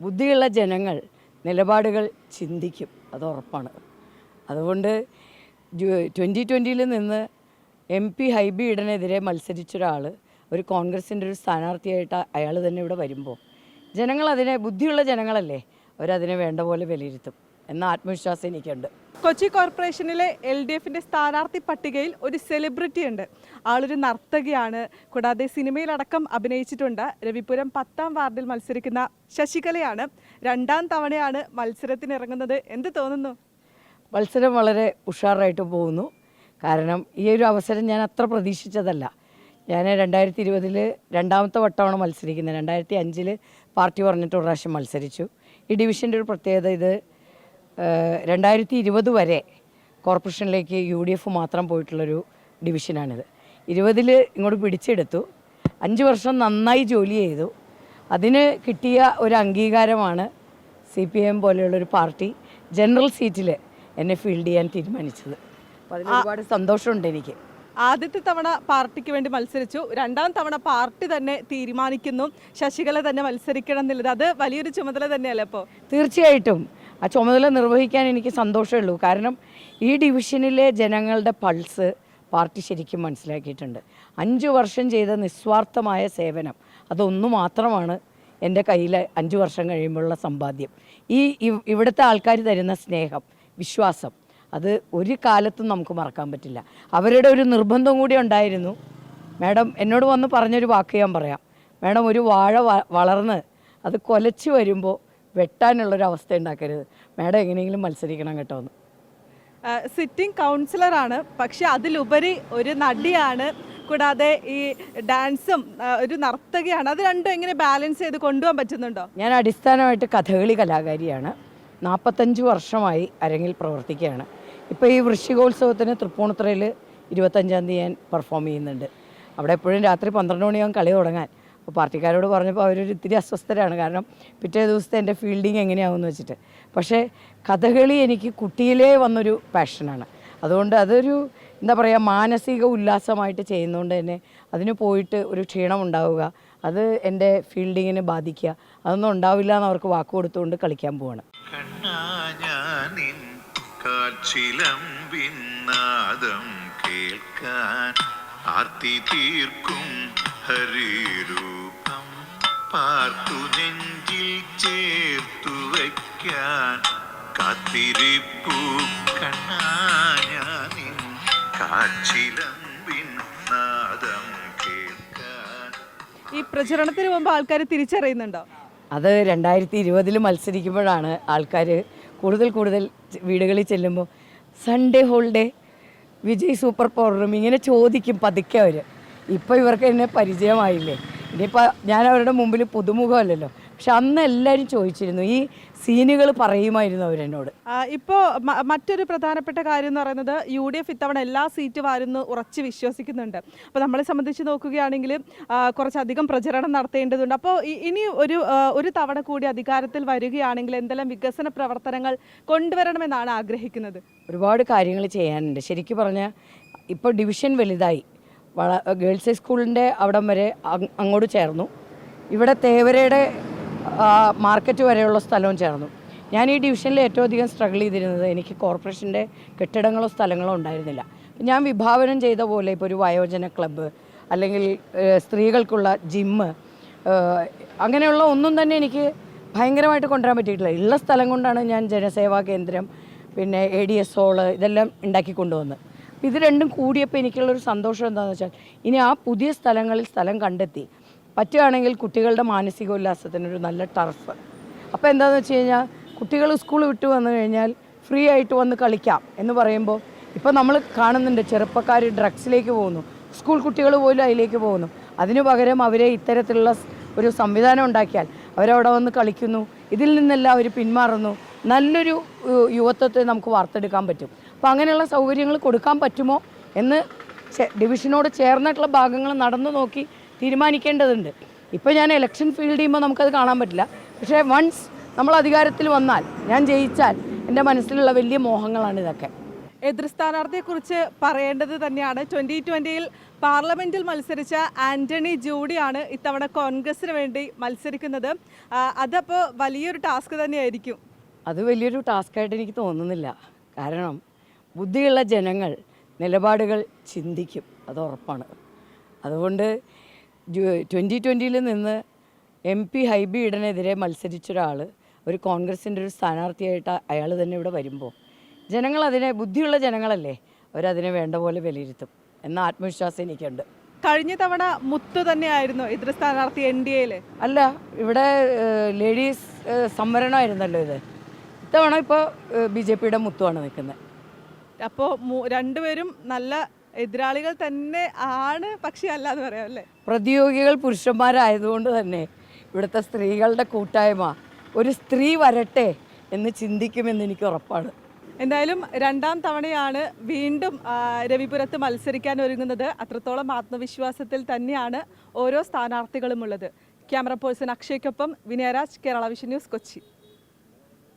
ബുദ്ധിയുള്ള ജനങ്ങൾ നിലപാടുകൾ ചിന്തിക്കും. അത് ഉറപ്പാണ്. അതുകൊണ്ട് ട്വന്റി ട്വന്റിയിൽ നിന്ന് എം പി ഹൈബി ഈഡനെതിരെ മത്സരിച്ച ഒരാൾ ഒരു കോൺഗ്രസിന്റെ ഒരു സ്ഥാനാർത്ഥിയായിട്ട് അയാൾ തന്നെ ഇവിടെ വരുമ്പോൾ ജനങ്ങൾ അതിനെ ബുദ്ധിയുള്ള ജനങ്ങളല്ലേ അവരതിനെ വേണ്ട പോലെ വിലയിരുത്തും. എന്ന ആത്മവിശ്വാസം എനിക്കുണ്ട്. കൊച്ചി കോർപ്പറേഷനിലെ എൽ ഡി എഫിന്റെ സ്ഥാനാർത്ഥി പട്ടികയിൽ ഒരു സെലിബ്രിറ്റി ഉണ്ട്. ആളൊരു നർത്തകിയാണ്. കൂടാതെ സിനിമയിലടക്കം അഭിനയിച്ചിട്ടുണ്ട്. രവിപുരം പത്താം വാർഡിൽ മത്സരിക്കുന്ന ശശികലയാണ് രണ്ടാം തവണയാണ് മത്സരത്തിന് ഇറങ്ങുന്നത് എന്ത് തോന്നുന്നു? മത്സരം വളരെ ഉഷാറായിട്ട് പോകുന്നു. കാരണം ഈ ഒരു അവസരം ഞാൻ അത്ര പ്രതീക്ഷിച്ചതല്ല. ഞാൻ രണ്ടായിരത്തി ഇരുപതിൽ രണ്ടാമത്തെ വട്ടമാണ് മത്സരിക്കുന്നത്. രണ്ടായിരത്തി അഞ്ചിൽ പാർട്ടി പറഞ്ഞിട്ട് ഒരു പ്രാവശ്യം മത്സരിച്ചു. ഈ ഡിവിഷന്റെ ഒരു പ്രത്യേകത ഇത് രണ്ടായിരത്തി ഇരുപത് വരെ കോർപ്പറേഷനിലേക്ക് യു ഡി എഫ് മാത്രം പോയിട്ടുള്ളൊരു ഡിവിഷനാണിത്. ഇരുപതിൽ ഇങ്ങോട്ട് പിടിച്ചെടുത്തു. അഞ്ച് വർഷം നന്നായി ജോലി ചെയ്തു. അതിന് കിട്ടിയ ഒരു അംഗീകാരമാണ് സി പി എം പോലെയുള്ളൊരു പാർട്ടി ജനറൽ സീറ്റിൽ എന്നെ ഫീൽഡ് ചെയ്യാൻ തീരുമാനിച്ചത്. അപ്പോൾ അതിൽ ഒരുപാട് സന്തോഷമുണ്ട് എനിക്ക്. ആദ്യത്തെ തവണ പാർട്ടിക്ക് വേണ്ടി മത്സരിച്ചു. രണ്ടാം തവണ പാർട്ടി തന്നെ തീരുമാനിക്കുന്നു. ശശികല തന്നെ മത്സരിക്കണം എന്നുള്ളത്. അത് വലിയൊരു ചുമതല തന്നെയല്ലേ അപ്പോൾ തീർച്ചയായിട്ടും. ആ ചുമതല നിർവഹിക്കാൻ എനിക്ക് സന്തോഷമുള്ളൂ കാരണം ഈ ഡിവിഷനിലെ ജനങ്ങളുടെ പൾസ് പാർട്ടി ശരിക്കും മനസ്സിലാക്കിയിട്ടുണ്ട്. അഞ്ച് വർഷം ചെയ്ത നിസ്വാർത്ഥമായ സേവനം അതൊന്നു മാത്രമാണ് എന്റെ കയ്യിൽ അഞ്ച് വർഷം കഴിയുമ്പോഴുള്ള സമ്പാദ്യം. ഈ ഇവ്- ഇവിടുത്തെ ആൾക്കാർ തരുന്ന സ്നേഹം വിശ്വാസം അത് ഒരു കാലത്തും നമുക്ക് മറക്കാൻ പറ്റില്ല. അവരുടെ ഒരു നിർബന്ധം കൂടി ഉണ്ടായിരുന്നു. മാഡം എന്നോട് വന്ന് പറഞ്ഞൊരു വാക്ക് ഞാൻ പറയാം. മാഡം ഒരു വാഴ വളർന്ന് അത് കൊലച്ച് വരുമ്പോൾ വെട്ടാനുള്ളൊരു അവസ്ഥ ഉണ്ടാക്കരുത് മാഡം എങ്ങനെയെങ്കിലും മത്സരിക്കണം കേട്ടോ എന്ന് സിറ്റിംഗ് കൗൺസിലറാണ്. പക്ഷെ അതിലുപരി ഒരു നടിയാണ്. കൂടാതെ ഈ ഡാൻസും ഒരു നർത്തകിയാണ്. അത് രണ്ടും എങ്ങനെ ബാലൻസ് ചെയ്ത് കൊണ്ടുപോകാൻ പറ്റുന്നുണ്ടോ? ഞാൻ അടിസ്ഥാനമായിട്ട് കഥകളി കലാകാരിയാണ്. നാൽപ്പത്തഞ്ച് വർഷമായി അരങ്ങിൽ പ്രവർത്തിക്കുകയാണ്. ഇപ്പോൾ ഈ വൃശ്ചികോത്സവത്തിന് തൃപ്പൂണിത്തുറയിൽ ഇരുപത്തഞ്ചാം തീയതി ഞാൻ പെർഫോം ചെയ്യുന്നുണ്ട്. അവിടെ എപ്പോഴും രാത്രി പന്ത്രണ്ട് മണിയാകും കളി തുടങ്ങാൻ. അപ്പോൾ പാർട്ടിക്കാരോട് പറഞ്ഞപ്പോൾ അവരൊരു ഇത്തിരി അസ്വസ്ഥരാണ്. കാരണം പിറ്റേ ദിവസത്തെ എന്റെ ഫീൽഡിങ് എങ്ങനെയാവുമെന്ന് വെച്ചിട്ട്. പക്ഷേ കഥകളി എനിക്ക് കുട്ടിയിലേ വന്നൊരു പാഷനാണ് അതുകൊണ്ട് അതൊരു എന്താ പറയുക മാനസിക ഉല്ലാസമായിട്ട് ചെയ്യുന്നതുകൊണ്ട് തന്നെ അതിന് പോയിട്ട് ഒരു ക്ഷീണം ഉണ്ടാവുക അത് എന്റെ ഫീൽഡിങ്ങിനെ ബാധിക്കുക അതൊന്നും ഉണ്ടാവില്ല എന്ന് അവർക്ക് വാക്ക് കൊടുത്തുകൊണ്ട് കളിക്കാൻ പോവാണ്. കേൾക്കാൻ ആർത്തി തീർക്കും ഹരിരൂപം പാർത്തു നെഞ്ചിൽ ചേർത്തു വയ്ക്കാൻ. കാത്തിരിപ്പു കണ്ണാഞ്ഞാനിൻ കാച്ചിലമ്പിൻ നാദം കേൾക്കാൻ. ഈ പ്രചരണത്തിന് മുമ്പ് ആൾക്കാർ തിരിച്ചറിയുന്നുണ്ടോ? അത് രണ്ടായിരത്തി ഇരുപതിൽ മത്സരിക്കുമ്പോഴാണ് ആൾക്കാർ കൂടുതൽ കൂടുതൽ വീടുകളിൽ ചെല്ലുമ്പോൾ Sunday holiday Vijay super Pournami ഇങ്ങനെ ചോദിക്കും പതുക്കെ അവർ ഇപ്പോൾ ഇവർക്ക് എന്നെ പരിചയമായില്ലേ? ഇനിയിപ്പോൾ ഞാൻ അവരുടെ മുമ്പിൽ പുതുമുഖമല്ലല്ലോ. പക്ഷെ അന്ന് എല്ലാവരും ചോദിച്ചിരുന്നു ഈ സീനുകൾ പറയുമായിരുന്നു അവരെന്നോട് ഇപ്പോൾ ഇപ്പോ മറ്റൊരു പ്രധാനപ്പെട്ട കാര്യം എന്ന് പറയുന്നത് യു ഡി എഫ് ഇത്തവണ എല്ലാ സീറ്റും വാരുന്നു ഉറച്ച് വിശ്വസിക്കുന്നുണ്ട്. അപ്പോൾ നമ്മളെ സംബന്ധിച്ച് നോക്കുകയാണെങ്കിൽ കുറച്ചധികം പ്രചരണം നടത്തേണ്ടതുണ്ട്. അപ്പോൾ ഇനി ഒരു ഒരു തവണ കൂടി അധികാരത്തിൽ വരികയാണെങ്കിൽ എന്തെല്ലാം വികസന പ്രവർത്തനങ്ങൾ കൊണ്ടുവരണമെന്നാണ് ആഗ്രഹിക്കുന്നത്? ഒരുപാട് കാര്യങ്ങൾ ചെയ്യാനുണ്ട്. ശരിക്കും പറഞ്ഞാൽ ഇപ്പോൾ ഡിവിഷൻ വലുതായി. വള ഗേൾസ് ഹൈസ്കൂളിന്റെ അവിടം വരെ അങ്ങോട്ട് ചേർന്നു. ഇവിടെ തേവരയുടെ മാർക്കറ്റ് വരെയുള്ള സ്ഥലവും ചേർന്നു. ഞാൻ ഈ ഡിവിഷനിൽ ഏറ്റവും അധികം സ്ട്രഗിൾ ചെയ്തിരുന്നത് എനിക്ക് കോർപ്പറേഷന്റെ കെട്ടിടങ്ങളോ സ്ഥലങ്ങളോ ഉണ്ടായിരുന്നില്ല. ഞാൻ വിഭാവനം ചെയ്ത പോലെ ഇപ്പോൾ ഒരു വയോജന ക്ലബ്ബ് അല്ലെങ്കിൽ സ്ത്രീകൾക്കുള്ള ജിമ്മ് അങ്ങനെയുള്ള ഒന്നും തന്നെ എനിക്ക് ഭയങ്കരമായിട്ട് കൊണ്ടുവരാൻ പറ്റിയിട്ടില്ല. ഉള്ള സ്ഥലം കൊണ്ടാണ് ഞാൻ ജനസേവാ കേന്ദ്രം പിന്നെ എ ഡി എസ് ഹോൾ ഇതെല്ലാം ഉണ്ടാക്കി കൊണ്ടുവന്നത്. ഇത് രണ്ടും കൂടിയപ്പോൾ എനിക്കുള്ളൊരു സന്തോഷം എന്താണെന്ന് വെച്ചാൽ ഇനി ആ പുതിയ സ്ഥലങ്ങളിൽ സ്ഥലം കണ്ടെത്തി. പറ്റുകയാണെങ്കിൽ കുട്ടികളുടെ മാനസിക ഉല്ലാസത്തിനൊരു നല്ല ടർഫ്. അപ്പോൾ എന്താണെന്ന് വെച്ച് കഴിഞ്ഞാൽ കുട്ടികൾ സ്കൂൾ വിട്ട് വന്നു കഴിഞ്ഞാൽ ഫ്രീ ആയിട്ട് വന്ന് കളിക്കാം എന്ന് പറയുമ്പോൾ ഇപ്പോൾ നമ്മൾ കാണുന്നുണ്ട് ചെറുപ്പക്കാർ ഡ്രഗ്സിലേക്ക് പോകുന്നു. സ്കൂൾ കുട്ടികൾ പോലും അതിലേക്ക് പോകുന്നു. അതിനു പകരം അവരെ ഇത്തരത്തിലുള്ള ഒരു സംവിധാനം ഉണ്ടാക്കിയാൽ അവരവിടെ വന്ന് കളിക്കുന്നു. ഇതിൽ നിന്നെല്ലാം അവർ പിന്മാറുന്നു. നല്ലൊരു യുവത്വത്തെ നമുക്ക് വാർത്തെടുക്കാൻ പറ്റും. അപ്പോൾ അങ്ങനെയുള്ള സൗകര്യങ്ങൾ കൊടുക്കാൻ പറ്റുമോ എന്ന് ഡിവിഷനോട് ചേർന്നിട്ടുള്ള ഭാഗങ്ങൾ നടന്നു നോക്കി തീരുമാനിക്കേണ്ടതുണ്ട്. ഇപ്പോൾ ഞാൻ ഇലക്ഷൻ ഫീൽഡ് ചെയ്യുമ്പോൾ നമുക്കത് കാണാൻ പറ്റില്ല. പക്ഷേ വൺസ് നമ്മൾ അധികാരത്തിൽ വന്നാൽ ഞാൻ ജയിച്ചാൽ എന്റെ മനസ്സിലുള്ള വലിയ മോഹങ്ങളാണ് ഇതൊക്കെ. എതിർ സ്ഥാനാർത്ഥിയെക്കുറിച്ച് പറയേണ്ടത് തന്നെയാണ്. ട്വന്റി ട്വന്റിയിൽ പാർലമെന്റിൽ മത്സരിച്ച ആന്റണി ജൂഡിയാണ് ഇത്തവണ കോൺഗ്രസിന് വേണ്ടി മത്സരിക്കുന്നത്. അതപ്പോൾ വലിയൊരു ടാസ്ക് തന്നെയായിരിക്കും. അത് വലിയൊരു ടാസ്ക്കായിട്ട് എനിക്ക് തോന്നുന്നില്ല. കാരണം ബുദ്ധിയുള്ള ജനങ്ങൾ നിലപാടുകൾ ചിന്തിക്കും. അത് ഉറപ്പാണ്. അതുകൊണ്ട് ട്വന്റി ട്വന്റിയിൽ നിന്ന് എം പി ഹൈബി ഈഡനെതിരെ മത്സരിച്ച ഒരാൾ ഒരു കോൺഗ്രസിന്റെ ഒരു സ്ഥാനാർത്ഥിയായിട്ട് അയാൾ തന്നെ ഇവിടെ വരുമ്പോൾ ജനങ്ങൾ അതിനെ ബുദ്ധിയുള്ള ജനങ്ങളല്ലേ അവരതിനെ വേണ്ട പോലെ വിലയിരുത്തും എന്ന ആത്മവിശ്വാസം എനിക്കുണ്ട്. കഴിഞ്ഞ തവണ മുത്തു തന്നെയായിരുന്നു എതിർ സ്ഥാനാർത്ഥി എൻ ഡി എയിൽ അല്ല ഇവിടെ ലേഡീസ് സംവരണമായിരുന്നല്ലോ ഇത്. ഇത്തവണ ഇപ്പോൾ ബി ജെ പിയുടെ മുത്തുമാണ് നിൽക്കുന്നത്. അപ്പോൾ രണ്ടുപേരും നല്ല എതിരാളികൾ തന്നെ ആണ് പക്ഷേ എന്ന് പറയാം അല്ലേ? പ്രതിയോഗികൾ പുരുഷന്മാരായതുകൊണ്ട് തന്നെ ഇവിടുത്തെ സ്ത്രീകളുടെ കൂട്ടായ്മ ഒരു സ്ത്രീ വരട്ടെ എന്ന് ചിന്തിക്കുമെന്ന് എനിക്ക് ഉറപ്പാണ്. എന്തായാലും രണ്ടാം തവണയാണ് വീണ്ടും രവിപുരത്ത് മത്സരിക്കാൻ ഒരുങ്ങുന്നത്. അത്രത്തോളം ആത്മവിശ്വാസത്തിൽ തന്നെയാണ് ഓരോ സ്ഥാനാർത്ഥികളുമുള്ളത്. ക്യാമറ പേഴ്സൺ അക്ഷയ്ക്കൊപ്പം വിനയരാജ് കേരള വിഷൻ ന്യൂസ് കൊച്ചി.